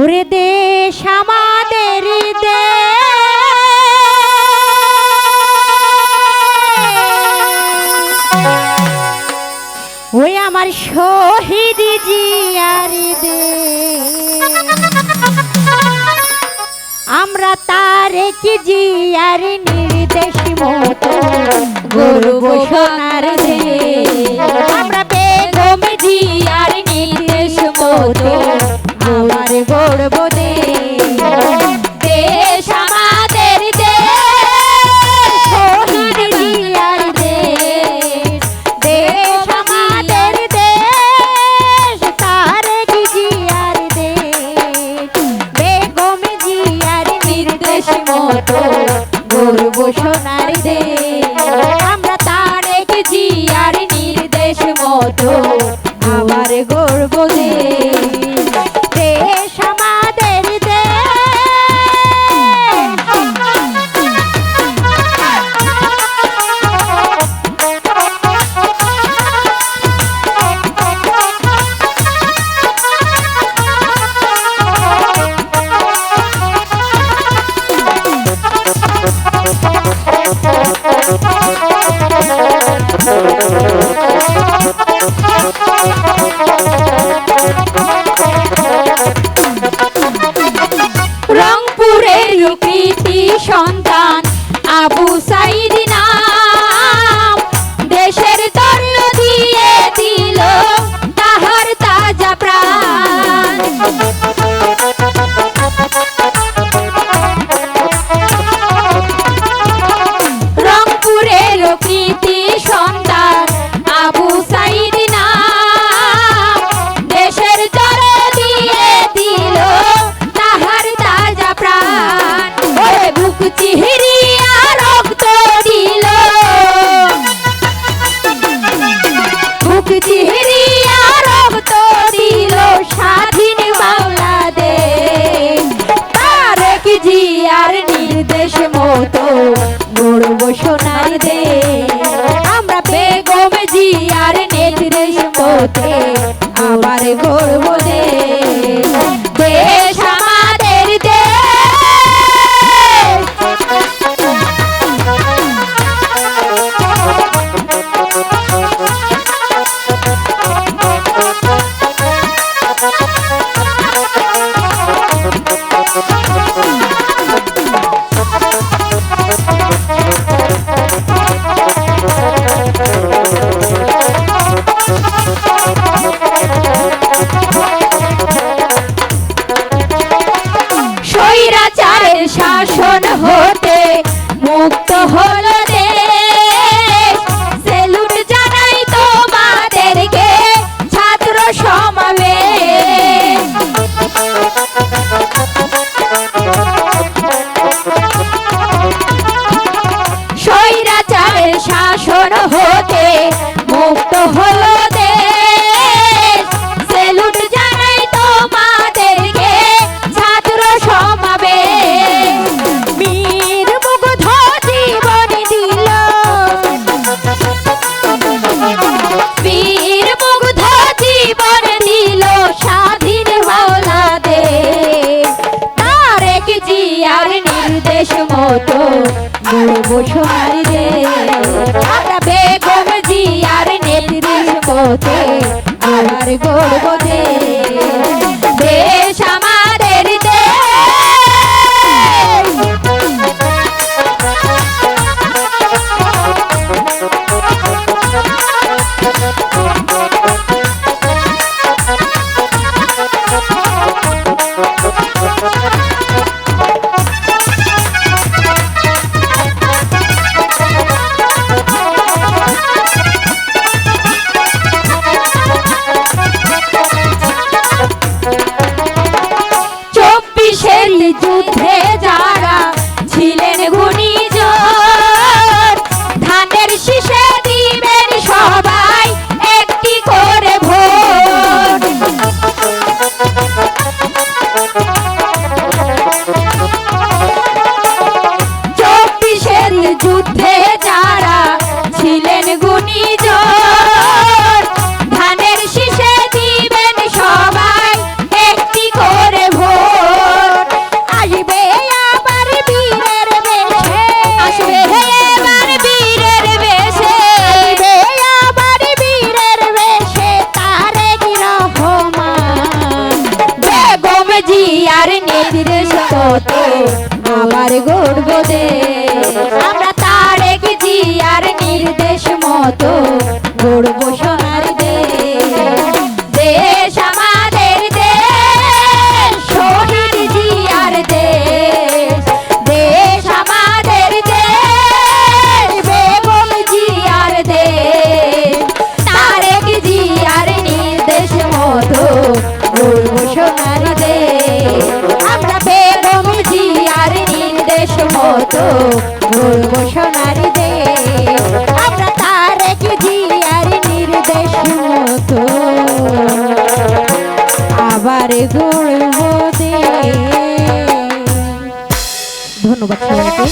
ওরে দেশ আমাদের দে ওই আমার শহীদ জিয়ার দে আমরা তার কি জিয়ার নির্দেশ মতো গরু সোনার দে কত রংপুরের কৃতি সন্তান আবু সাইদ নাম। দেশের তন্ন দিয়ে তাজা প্রাণ। আর নির্দেশ মতো গড়ব সোনার দে আমরা বেগম আর নির্দেশ মতো আবার গড়ব মতো মুড়বো সোনার রে আমরা বেগম জিয়ার নেত্রীর মতে আমার গর্ব মতো গড়ব আবার গর্ব দে ধন্যবাদ সবাইকে।